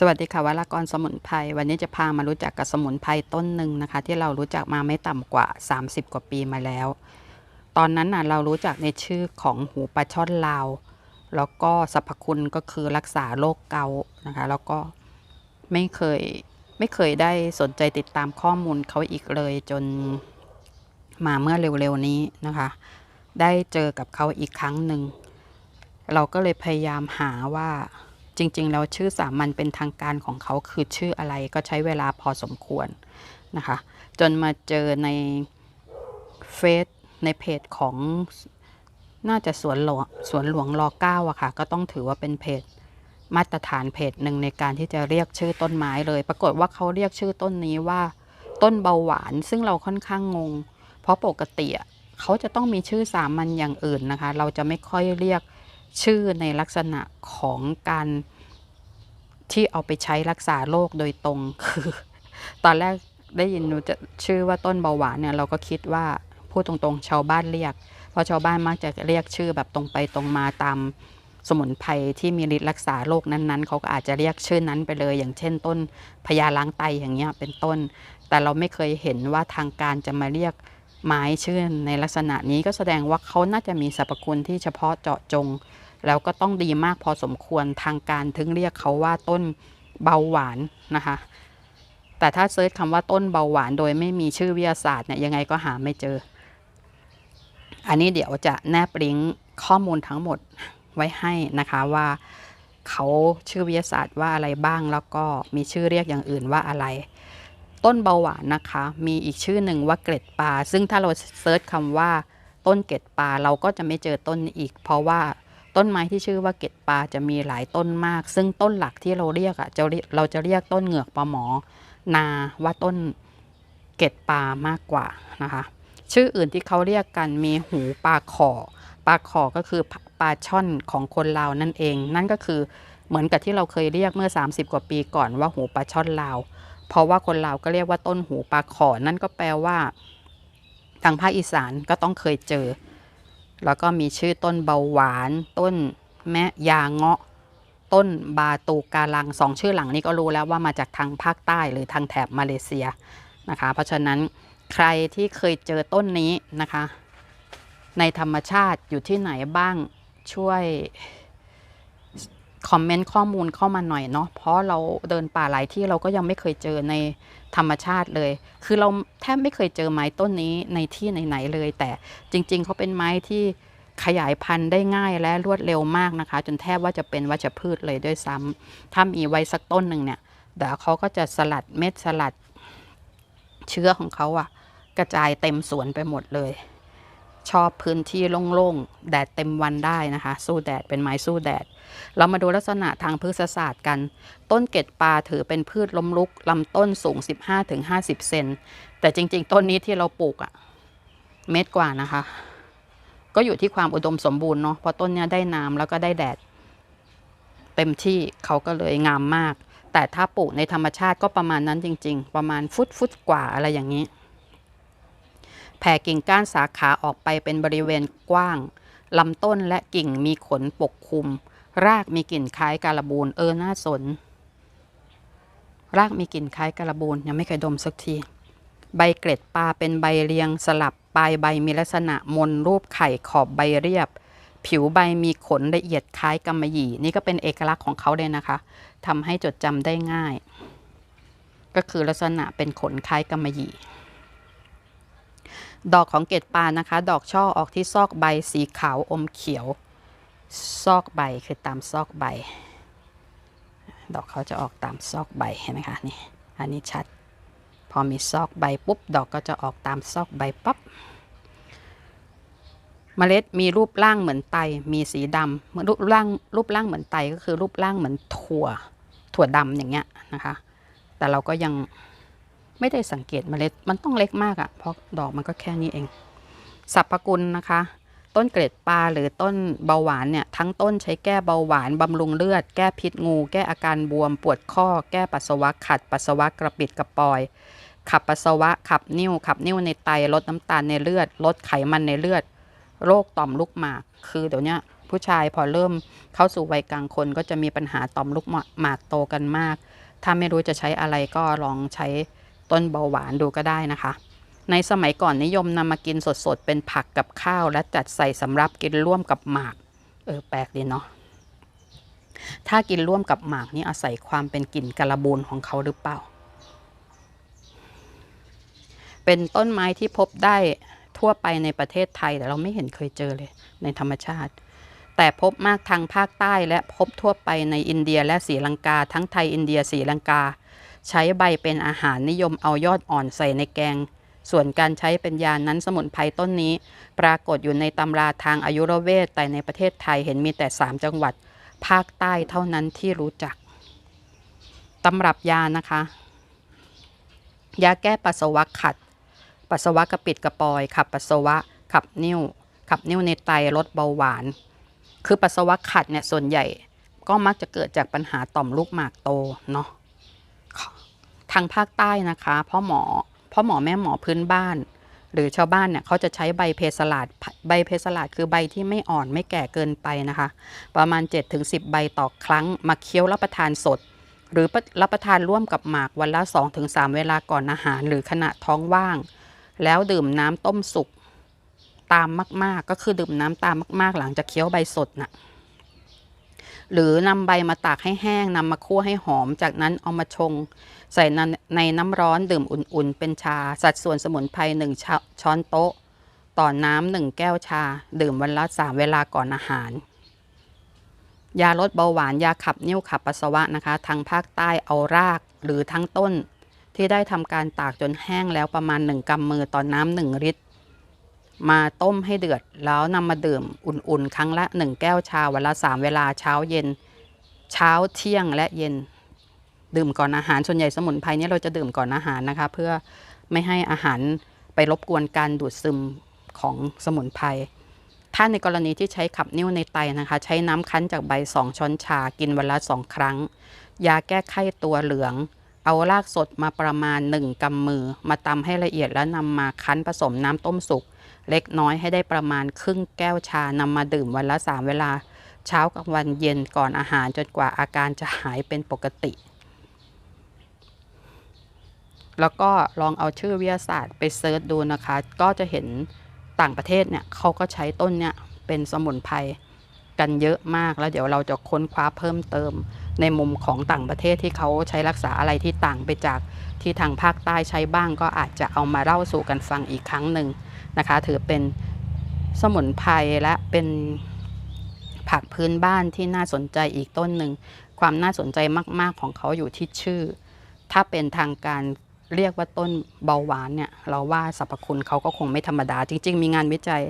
สวัสดีค่ะวรากรสมุนไพรวันนี้จะพามารู้จักกับสมุนไพรต้นหนึ่งนะคะ ที่เรารู้จักมาไม่ต่ำกว่า 30 กว่าปีมาแล้ว ตอนนั้นน่ะเรารู้จักในชื่อของหูปลาช่อนลาว แล้วก็สรรพคุณก็คือรักษาโรคเกาต์นะคะ แล้วก็ไม่เคยไม่เคยได้สนใจติดตามข้อมูลเขาอีกเลยจนมาเมื่อเร็วๆนี้นะคะ ได้เจอกับเขาอีกครั้งหนึ่งเราก็เลยพยายามหาว่า จริงๆ แล้วชื่อสามัญเป็นทางการของเขาคือชื่ออะไรก็ใช้เวลาพอสมควรนะคะ จนมาเจอในเฟซในเพจของน่าจะสวนหลวงสวนหลวงรอเก้าอะค่ะ ก็ต้องถือว่าเป็นเพจมาตรฐานเพจหนึ่งในการที่จะเรียกชื่อต้นไม้เลย ปรากฏว่าเขาเรียกชื่อต้นนี้ว่า ต้นเบาหวาน ซึ่งเราค่อนข้างงง เพราะปกติเขาจะต้องมีชื่อสามัญอย่างอื่นนะคะ เราจะไม่ค่อยเรียกชื่อในลักษณะของการ ที่เอาไปใช้รักษาโรคโดยตรงคือ ตอนแรกได้ยินหนูจะชื่อว่าต้นเบาหวานเนี่ยเราก็คิดว่าพูดตรงๆ ชาวบ้านเรียก เพราะชาวบ้านมักจะเรียกชื่อแบบตรงไปตรงมาตามสมุนไพรที่มีฤทธิ์รักษาโรคนั้นๆ เขาก็อาจจะเรียกชื่อนั้นไปเลย อย่างเช่นต้นพญาล้างไตอย่างเงี้ยเป็นต้น แต่เราไม่เคยเห็นว่าทางการจะมาเรียกไม้ชื่อในลักษณะนี้ก็แสดงว่าเขาน่าจะมีสรรพคุณที่เฉพาะเจาะจง แล้วก็ต้องดีมากพอสมควรทางการถึงเรียกเขาว่าต้นเบาหวานนะคะ แต่ถ้าเซิร์ชคำว่าต้นเบาหวานโดยไม่มีชื่อวิทยาศาสตร์เนี่ยยังไงก็หาไม่เจอ อันนี้เดี๋ยวจะแนบลิงก์ข้อมูลทั้งหมดไว้ให้นะคะว่าเขาชื่อวิทยาศาสตร์ว่าอะไรบ้างแล้วก็มีชื่อเรียกอย่างอื่นว่าอะไร ต้นเบาหวานนะคะ มีอีกชื่อหนึ่งว่าเกล็ดปลาซึ่งถ้าเราเซิร์ชคำว่าต้นเกล็ดปลาเราก็จะไม่เจอต้นนี้อีก เพราะว่า ต้นไม้ที่ชื่อว่าเกล็ดปาจะมีหลายต้นมาก ซึ่งต้นหลักที่เราเรียกอะจะเราจะเรียกต้นเหงือกปลาหมอ นาว่าต้นเกล็ดปามากกว่านะคะ ชื่ออื่นที่เขาเรียกกันมีหูปลาขอปลาขอก็คือปลาช่อนของคนลาวนั่นเอง นั่นก็คือเหมือนกับที่เราเคยเรียกเมื่อ 30 กว่าปีก่อนว่าหูปลาช่อนลาว เพราะว่าคนลาวก็เรียกว่าต้นหูปลาขอนั่นก็แปลว่า ทางภาคอีสานก็ต้องเคยเจอ แล้วก็มีชื่อต้นเบาหวาน ต้นแมะยาเงาะ ต้นบาตูกาลังสองชื่อหลังนี้ก็รู้แล้วว่ามาจากทางภาคใต้หรือทางแถบมาเลเซียนะคะ เพราะฉะนั้นใครที่เคยเจอต้นนี้นะคะ ในธรรมชาติอยู่ที่ไหนบ้างช่วยคอมเมนต์ข้อมูลเข้ามาหน่อยเนาะเพราะเราเดินป่าหลายที่เราก็ยังไม่เคยเจอใน ธรรมชาติเลย คือเราแทบไม่เคยเจอไม้ต้นนี้ในที่ไหนๆเลย แต่จริง ๆเขาเป็นไม้ที่ขยายพันธุ์ได้ง่ายและรวดเร็วมากนะคะ จนแทบว่าจะเป็นวัชพืชเลยด้วยซ้ำถ้ามีไว้สักต้นหนึ่งเนี่ยเดี๋ยวเขาก็จะสลัดเม็ดสลัดเชื้อของเขาอะกระจายเต็มสวนไปหมดเลย ชอบพื้นที่โล่งๆ แดดเต็มวันได้นะคะ สู้แดดเป็นไม้สู้แดด เรามาดูลักษณะทางพฤกษศาสตร์กัน ต้นเกล็ดปลาถือเป็นพืชล้มลุกลำต้นสูง 15-50 เซน แต่จริงๆ ต้นนี้ที่เราปลูกอะเม็ดกว่านะคะ ก็อยู่ที่ความอุดมสมบูรณ์เนาะ เพราะต้นนี้ได้น้ำแล้วก็ได้แดด เต็มที่เขาก็เลยงามมาก แต่ถ้าปลูกในธรรมชาติก็ประมาณนั้นจริง ๆ ประมาณฟุตฟุตกว่าอะไรอย่างนี้ แผ่กิ่งก้านสาขาออกไปเป็นบริเวณกว้างลำต้นและกิ่งมีขนปกคลุม รากมีกลิ่นคล้ายการบูนเออน่าสน รากมีกลิ่นคล้ายการบูนยังไม่เคยดมสักทีใบเกล็ดปลาเป็นใบเรียงสลับปลายใบมีลักษณะมนรูปไข่ขอบใบเรียบ ผิวใบมีขนละเอียดคล้ายกำมะหยี่ นี่ก็เป็นเอกลักษณ์ของเขาเลยนะคะทำให้จดจำได้ง่าย ก็คือลักษณะเป็นขนคล้ายกำมะหยี่ ดอกของเกล็ดปานะคะ ดอกช่อออกที่ซอกใบสีขาวอมเขียว ซอกใบคือตามซอกใบ ดอกเขาจะออกตามซอกใบเห็นไหมคะนี่อันนี้ชัด พอมีซอกใบปุ๊บ ดอกก็จะออกตามซอกใบปั๊บเมล็ดมีรูปร่างเหมือนไตมีสีดำรูปร่างรูปร่างเหมือนไตก็คือรูปร่างเหมือนถั่ว ถั่วดำอย่างเงี้ยนะคะ แต่เราก็ยัง ไม่ได้สังเกตเมล็ดมันต้องเล็กมากอะ่ะเพราะดอกมันก็แค่นี้เองสรรพคุณนะคะ ต้นเกล็ดปลาหรือต้นเบาหวานเนี่ยทั้งต้นใช้แก้เบาหวานบำรุงเลือด แก้พิษงู แก้อาการบวมปวดข้อ แก้ปัสสาวะขัดปัสสาวะกระปิดกระปอย ขับปัสสาวะขับนิ่วขับนิ่วในไตลดน้ำตาลในเลือด ลดไขมันในเลือด โรคต่อมลูกหมาก คือเดี๋ยวนี้ผู้ชายพอเริ่มเข้าสู่วัยกลางคนก็จะมีปัญหาต่อมลูกหมากโตกันมาก ถ้าไม่รู้จะใช้อะไรก็ลองใช้ ต้นเบาหวานดูก็ได้นะคะ ในสมัยก่อนนิยมนำมากินสดๆ เป็นผักกับข้าว และจัดใส่สำรับกินร่วมกับหมาก เออแปลกดีเนาะถ้ากินร่วมกับหมากนี่อาศัยความเป็นกลิ่นกระบูนของเขาหรือเปล่า เป็นต้นไม้ที่พบได้ทั่วไปในประเทศไทยแต่เราไม่เห็นเคยเจอเลยในธรรมชาติ แต่พบมากทางภาคใต้และพบทั่วไปในอินเดียและศรีลังกา ทั้งไทยอินเดียศรีลังกา ใช้ใบเป็นอาหารนิยมเอายอดอ่อนใส่ในแกง ส่วนการใช้เป็นยานั้นสมุนไพรต้นนี้ ปรากฏอยู่ในตำราทางอายุรเวทแต่ในประเทศไทยเห็นมีแต่ 3 จังหวัด ภาคใต้เท่านั้นที่รู้จักตำรับยานะคะ ยาแก้ปัสสาวะขัด ปัสสาวะกระปิดกระปอย ขับปัสสาวะ ขับนิ่ว ขับนิ่วในไตลดเบาหวาน คือปัสสาวะขัดเนี่ยส่วนใหญ่ก็มักจะเกิดจากปัญหาต่อมลูกหมากโตเนาะ ทางภาคใต้นะคะพ่อหมอพ่อหมอแม่หมอพื้นบ้าน หรือชาวบ้านเนี่ยเขาจะใช้ใบเพสลาดใบเพสลาดคือใบที่ไม่อ่อนไม่แก่เกินไปนะคะ ประมาณ 7-10 ใบต่อครั้งมาเคี้ยวรับประทานสด หรือรับประทานร่วมกับหมากวันละ 2-3 เวลาก่อนอาหาร หรือขณะท้องว่าง แล้วดื่มน้ำต้มสุกตามมาก ๆ ก็คือดื่มน้ำตามมาก ๆ หลังจากเคี้ยวใบสดน่ะ หรือนำใบมาตากให้แห้งนำมาคั่วให้หอม จากนั้นเอามาชง ใส่ในน้ำร้อนดื่มอุ่นๆ เป็นชา สัดส่วนสมุนไพรหนึ่งช้อนโต๊ะ ต่อน้ำหนึ่งแก้วชา ดื่มวันละสามเวลาก่อนอาหาร ยาลดเบาหวานยาขับนิ่วขับปัสสาวะนะคะ ทางภาคใต้เอารากหรือทั้งต้น ที่ได้ทำการตากจนแห้งแล้วประมาณหนึ่งกำมือต่อน้ำหนึ่งลิตร มาต้มให้เดือด แล้วนำมาดื่มอุ่นๆ ครั้งละหนึ่งแก้วชาวันละสามเวลาเช้าเย็น เช้าเที่ยงและเย็น ดื่มก่อนอาหารส่วนใหญ่สมุนไพรนี่เราจะดื่มก่อนอาหารนะคะ เพื่อไม่ให้อาหารไปรบกวนการดูดซึมของสมุนไพรถ้าในกรณีที่ใช้ขับนิ้วในไตนะคะ ใช้น้ำคั้นจากใบสองช้อนชากินวันละสองครั้ง ยาแก้ไข้ตัวเหลือง เอารากสดมาประมาณหนึ่งกำมือ มาตำให้ละเอียดแล้วนำมาคั้นผสมน้ำต้มสุก เล็กน้อยให้ได้ประมาณครึ่งแก้วชานำมาดื่มวันละสามเวลา เช้ากับวันเย็นก่อนอาหารจนกว่าอาการจะหายเป็นปกติ แล้วก็ลองเอาชื่อวิทยาศาสตร์ไปเซิร์ชดูนะคะ ก็จะเห็นต่างประเทศเนี่ยเขาก็ใช้ต้นเนี่ยเป็นสมุนไพรกันเยอะมากแล้วเดี๋ยวเราจะค้นคว้าเพิ่มเติม ในมุมของต่างประเทศที่เขาใช้รักษาอะไรที่ต่างไปจากที่ทางภาคใต้ใช้บ้าง ก็อาจจะเอามาเล่าสู่กันฟังอีกครั้งหนึ่ง นะคะ ถือเป็นสมุนไพรและเป็นผักพื้นบ้านที่น่าสนใจอีกต้นหนึ่ง ความน่าสนใจมาก ๆ ของเขาอยู่ที่ชื่อ ถ้าเป็นทางการเรียกว่าต้นเบาหวานเนี่ย เราว่าสรรพคุณเขาก็คงไม่ธรรมดา จริง ๆ มีงานวิจัย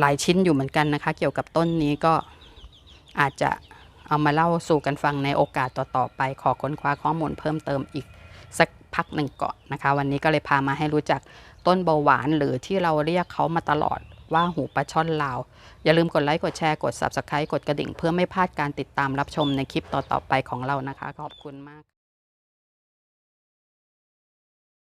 หลายชิ้นอยู่เหมือนกันนะคะ เกี่ยวกับต้นนี้ก็อาจจะเอามาเล่าสู่กันฟังในโอกาสต่อ ๆ ไป ขอค้นคว้าข้อมูลเพิ่มเติมอีกสักพักหนึ่งก่อนนะคะ วันนี้ก็เลยพามาให้รู้จัก ต้นเบาหวานหรือที่เราเรียกเขามาตลอดว่าหูปลาช่อนลาว อย่าลืมกดไลค์ กดแชร์กด Subscribe กดกระดิ่ง เพื่อไม่พลาดการติดตามรับชมในคลิปต่อๆไปของเรานะคะ ขอบคุณมาก